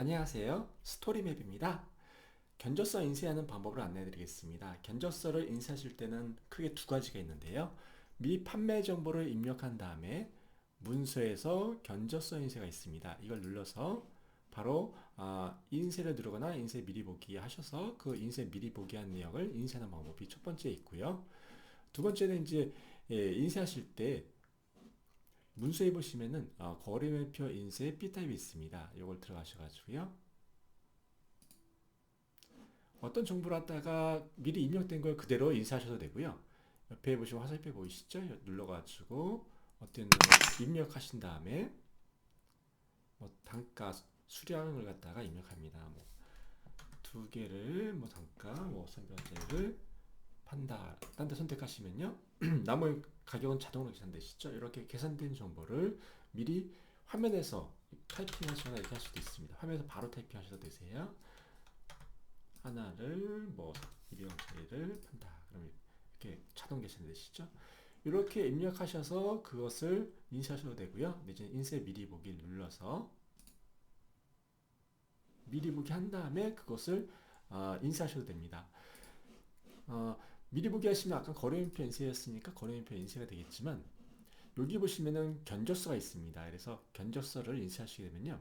안녕하세요. 스토리맵입니다. 견적서 인쇄하는 방법을 안내해 드리겠습니다. 견적서를 인쇄하실 때는 크게 두 가지가 있는데요. 미 판매 정보를 입력한 다음에 문서에서 견적서 인쇄가 있습니다. 이걸 눌러서 바로 아, 인쇄를 누르거나 인쇄 미리 보기 하셔서 그 인쇄 미리 보기 한 내역을 인쇄하는 방법이 첫 번째 있고요. 두 번째는 이제 예, 인쇄하실 때 문서에 보시면은 어, 거래매표 인쇄 B 타입이 있습니다. 이걸 들어가셔가지고요. 어떤 정보를 갖다가 미리 입력된 걸 그대로 인쇄하셔도 되고요. 옆에 보시면 화살표 보이시죠? 눌러가지고 어떤 걸 입력하신 다음에 뭐 단가 수량을 갖다가 입력합니다. 뭐 두 개를 뭐 단가 뭐 선별제를 판다. 딴 데 선택하시면요. 나머지 가격은 자동으로 계산되시죠? 이렇게 계산된 정보를 미리 화면에서 타이핑 하시거나 이렇게 할 수도 있습니다. 화면에서 바로 타이핑 하셔도 되세요. 하나를 뭐 200원짜리를 판다. 그럼 이렇게 자동 계산되시죠? 이렇게 입력하셔서 그것을 인쇄하셔도 되고요. 이제 인쇄 미리 보기 눌러서 미리 보기 한 다음에 그것을 어, 인쇄하셔도 됩니다. 어, 미리 보기 하시면 아까 거래인표 인쇄였으니까 거래인표 인쇄가 되겠지만 여기 보시면은 견적서가 있습니다. 그래서 견적서를 인쇄하시게 되면요.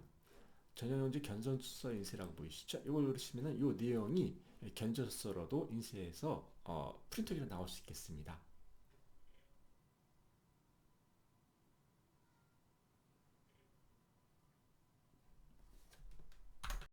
전형용지 견적서 인쇄라고 보이시죠? 이걸 누르시면은 이 내용이 견적서로도 인쇄해서 어, 프린터기로 나올 수 있겠습니다.